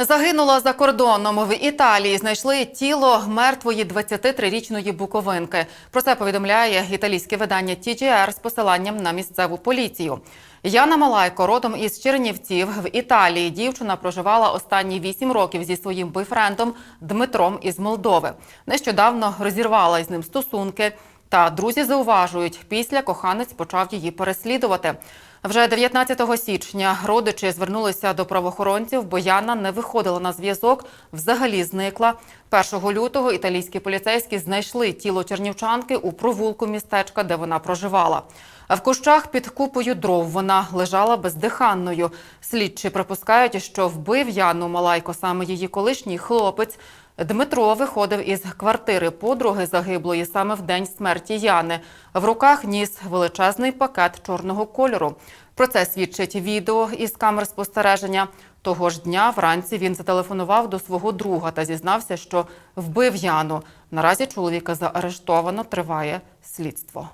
Загинула за кордоном в Італії. Знайшли тіло мертвої 23-річної буковинки. Про це повідомляє італійське видання TGR з посиланням на місцеву поліцію. Яна Малайко, родом із Чернівців в Італії. Дівчина проживала останні 8 років зі своїм бойфрендом Дмитром із Молдови. Нещодавно розірвала із ним стосунки. Та друзі зауважують, після коханець почав її переслідувати. Вже 19 січня родичі звернулися до правоохоронців, бо Яна не виходила на зв'язок, взагалі зникла. 1 лютого італійські поліцейські знайшли тіло чернівчанки у провулку містечка, де вона проживала. А в кущах під купою дров вона лежала бездиханною. Слідчі припускають, що вбив Яну Малайко саме її колишній хлопець. Дмитро виходив із квартири подруги загиблої саме в день смерті Яни. В руках ніс величезний пакет чорного кольору. Про це свідчить відео із камер спостереження. Того ж дня вранці він зателефонував до свого друга та зізнався, що вбив Яну. Наразі чоловіка заарештовано триває слідство.